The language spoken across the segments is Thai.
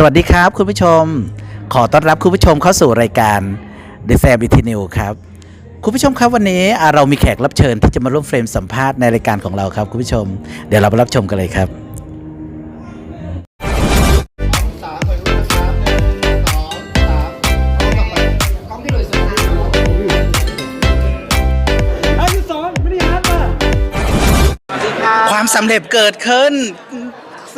สวัสดีครับคุณผู้ชม ขอต้อนรับคุณผู้ชมเข้าสู่รายการ The f a m i t New ครับ คุณผู้ชมครับวันนี้เรามีแขกรับเชิญที่จะมาร่วมเฟรมสัมภาษณ์ในรายการของเราครับคุณผู้ชม เดี๋ยวเราไปรับชมกันเลยครับไปรูปนะครับหนึ่งสองสามเอากลับมากล้องที่หน่วยสุดความสำเร็จเกิดขึ้น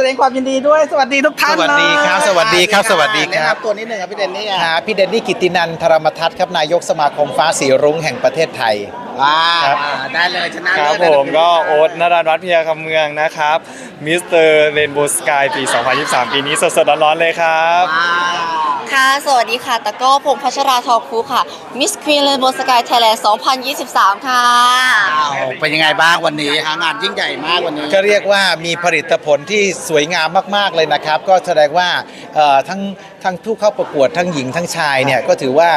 ดงความยินดีด้วยสวัสดีทุกท่านสวัสดีครับเลยสวัสดีครับสวัสดีครับ แนะนำตัวนิดหนึ่งครับพี่เดนนี่ครับพี่เดนนี่กิตตินันทรมทัศน์ครับนายกสมาคมฟ้าสีรุ้งแห่งประเทศไทย ว้าครับ ได้เลยชนะคเลิรับศผมก็โอ๊ตนรารัตน์พิยาคำเมืองนะครับมิสเตอร์เรนโบว์สกายปี 2023 ปีนี้สดๆร้อนๆเลยครับ ว้าว ค่ะ สวัสดีค่ะ ตะกร้อพงษ์พัชราทองคูค่ะ มิสควีนเรนโบว์สกายไทยแลนด์ 2023 ค่ะ เป็นยังไงบ้างวันนี้ฮะงานยิ่งใหญ่มากวันนี้ ก็เรียกว่ามีผลิตผลที่สวยงามมาก ๆ เลยนะครับ ก็แสดงว่าเอ่อทั้งทั้งผู้เข้าประกวดทั้งหญิงทั้งชายเนี่ยก็ถือว่า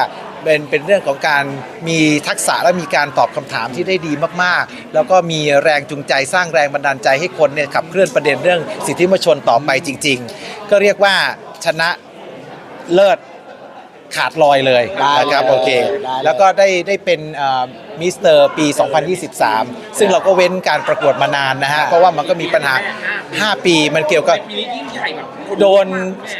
เป็นเป็นเรื่องของการมีทักษะและมีการตอบคำถามที่ได้ดีมากๆ แล้วก็มีแรงจูงใจสร้างแรงบันดาลใจให้คนเนี่ยขับเคลื่อนประเด็นเรื่องสิทธิมนุษยชนต่อไปจริง ๆ ก็เรียกว่าชนะ เลิศขาดลอยเลยได้เลยนะครับโอเคได้เลยแล้วก็ได้ได้เป็นมิสเตอร์ปี 2023 ซึ่งเราก็เว้นการประกวดมานานนะฮะ เพราะว่ามันก็มีปัญหา 5 ปีมันเกี่ยวกับโดน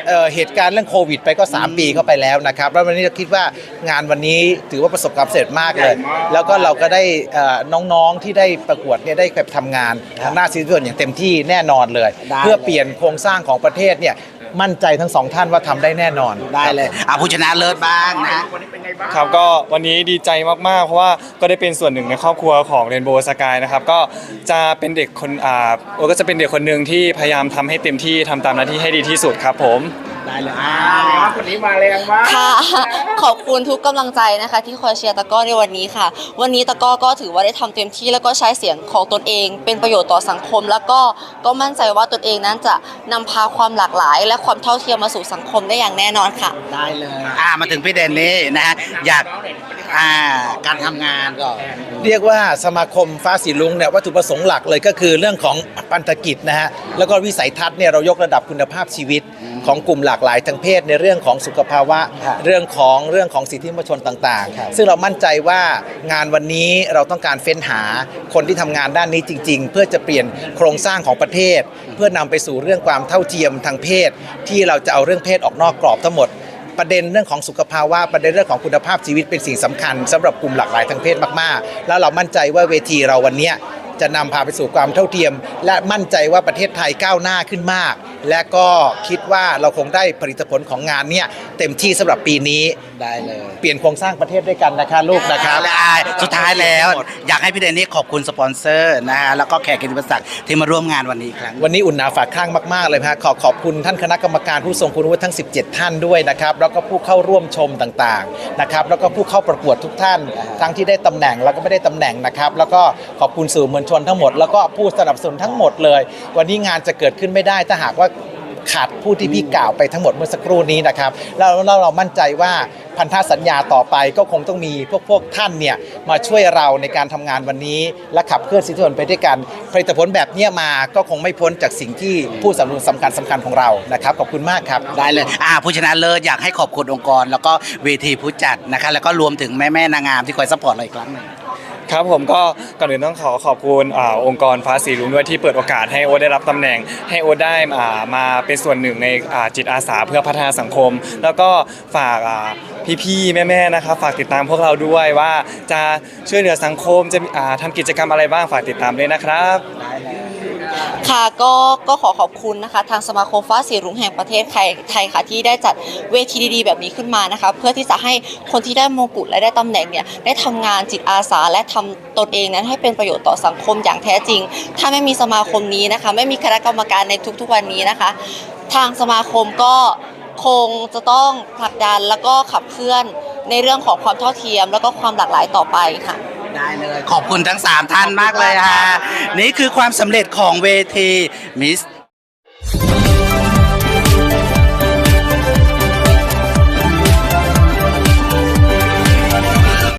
เอ่อเหตุการณ์เรื่องโควิดไปก็ 3 ปีเข้าไปแล้วนะครับ แล้ววันนี้เราคิดว่างานวันนี้ถือว่าประสบความสำเร็จมากเลย แล้วก็เราก็ได้เอ่อน้องๆที่ได้ประกวดเนี่ยได้แบบทำงานทางหน้าซีรีส์อย่างเต็มที่แน่นอนเลยได้เพื่อเปลี่ยนโครงสร้างของประเทศเนี่ย มั่นใจทั้งสองท่านว่าทำได้แน่นอนได้เลยอะผู้ชนะเลิศบ้างนะครับก็วันนี้ดีใจมากๆ เพราะว่าก็ได้เป็นส่วนหนึ่งในครอบครัวของเรนโบว์สกายนะครับก็จะเป็นเด็กคนอ่าโอ้ก็จะเป็นเด็กคนหนึ่งที่พยายามทำให้เต็มที่ทำตามหน้าที่ให้ดีที่สุดครับผม ได้เลยอ่าวันนี้มาแรงมาก ค่ะ ขอบคุณทุกกำลังใจนะคะ ที่คอยเชียร์ตะกร้อในวันนี้ค่ะ วันนี้ตะกร้อก็ถือว่าได้ทำเต็มที่แล้วก็ใช้เสียงของตนเอง เป็นประโยชน์ต่อสังคม แล้วก็ก็มั่นใจว่าตนเองนั้นจะนำพาความหลากหลาย และความเท่าเทียมมาสู่สังคมได้อย่างแน่นอนค่ะ ได้เลยอ่ามาถึงพี่เดนนี่นะฮะอยากอ่าการทำงานก่อน เรียกว่าสมาคมฟ้าสีลุงเนี่ยวัตถุประสงค์หลักเลยก็คือเรื่องของปันธกิจนะฮะแล้วก็วิสัยทัศน์เนี่ยเรายกระดับคุณภาพชีวิต ของกลุ่มหลากหลายทางเพศในเรื่องของสุขภาวะ ครับเรื่องของเรื่องของสิทธิมนุษยชนต่างครับ ๆ ซึ่งเรามั่นใจว่างานวันนี้เราต้องการเฟ้นหาคนที่ทำงานด้านนี้จริง ๆ เพื่อจะเปลี่ยนโครงสร้างของประเทศ เพื่อนำไปสู่เรื่องความเท่าเทียมทางเพศ ที่เราจะเอาเรื่องเพศออกนอกกรอบทั้งหมด ประเด็นเรื่องของสุขภาวะประเด็นเรื่องของคุณภาพชีวิตเป็นสิ่งสำคัญสำหรับกลุ่มหลากหลายทางเพศมากๆ แล้วเรามั่นใจว่าเวทีเราวันเนี้ยจะนำพาไปสู่ความเท่าเทียม และมั่นใจว่าประเทศไทยก้าวหน้าขึ้นมาก และก็คิดว่าเราคงได้ผลิตผลของงานเนี่ยเต็มที่สำหรับปีนี้ได้เลย เปลี่ยนโครงสร้างประเทศด้วยกันนะคะลูกนะครับและอ่าสุดท้ายแล้ว อยากให้พี่เดนนี่ขอบคุณสปอนเซอร์นะฮะแล้วก็แขกกิติมศักดิ์ที่มาร่วมงานวันนี้อีกครั้ง วันนี้อุ่นหนาฝากข้างมากๆเลยนะฮะขอขอบคุณท่านคณะกรรมการผู้ทรงคุณวุฒิทั้ง 17 ท่านด้วยนะครับแล้วก็ผู้เข้าร่วมชมต่างๆนะครับแล้วก็ผู้เข้าประกวดทุกท่าน ทั้งที่ได้ตำแหน่งแล้วก็ไม่ได้ตำแหน่งนะครับแล้วก็ขอบคุณสื่อมวลชนทั้งหมด แล้วก็ผู้สนับสนุนทั้งหมดเลย วันนี้งานจะเกิดขึ้นไม่ได้ถ้าหากว่าขาดผู้ที่พี่กล่าวไปทั้งหมดเมื่อสักครู่นี้นะครับแล้วแล้วเรามั่นใจว่า พันธสัญญาต่อไปก็คงต้องมีพวกพวกท่านเนี่ยมาช่วยเราในการทำงานวันนี้ และขับเคลื่อนสิทธิผลไปด้วยกันผลิตผลแบบเนี้ยมาก็คงไม่พ้นจากสิ่งที่ผู้สนับสนุนสำคัญสำคัญของเรานะครับขอบคุณมากครับได้เลยอ่าผู้ชนะเลิศอยากให้ขอบคุณองค์กร แล้วก็เวทีผู้จัดนะคะแล้วก็รวมถึงแม่แม่นางงามที่คอยซัพพอร์ตเราอีกครั้งหนึ่งครับผมก็ก่อนอื่นต้องขอขอบคุณอองค์กรฟ้าสีลุงด้วยที่เปิดโอกาสให้โอได้รับตำแหน่ง ให้โอได้มาเป็นส่วนหนึ่งในจิตอาสาเพื่อพัฒนาสังคม แล้วก็ฝาก พี่ๆแม่ๆนะครับฝากติดตามพวกเราด้วยว่าจะช่วยเหลือสังคมจะมีอ่าทำกิจกรรมอะไรบ้างฝากติดตามด้วยนะครับ ค่ะก็ก็ขอขอบคุณนะคะ ทางสมาคมฟ้าสีรุ้งแห่งประเทศไทยไทยค่ะที่ได้จัดเวทีดีๆ แบบนี้ขึ้นมานะคะ เพื่อที่จะให้คนที่ได้มงกุฎและได้ตำแหน่งเนี่ยได้ทำงานจิตอาสาและทำตนเองนั้นให้เป็นประโยชน์ต่อสังคมอย่างแท้จริง ถ้าไม่มีสมาคมนี้นะคะ ไม่มีคณะกรรมการในทุกๆวันนี้นะคะ ทางสมาคมก็ คงจะต้องผลักดันแล้วก็ขับเคลื่อนในเรื่องของความเท่าเทียม แล้วก็ความหลากหลายต่อไปค่ะ ได้เลย ขอบคุณทั้ง 3 ท่านมากเลยค่ะ นี่คือความสำเร็จของเวทีมิส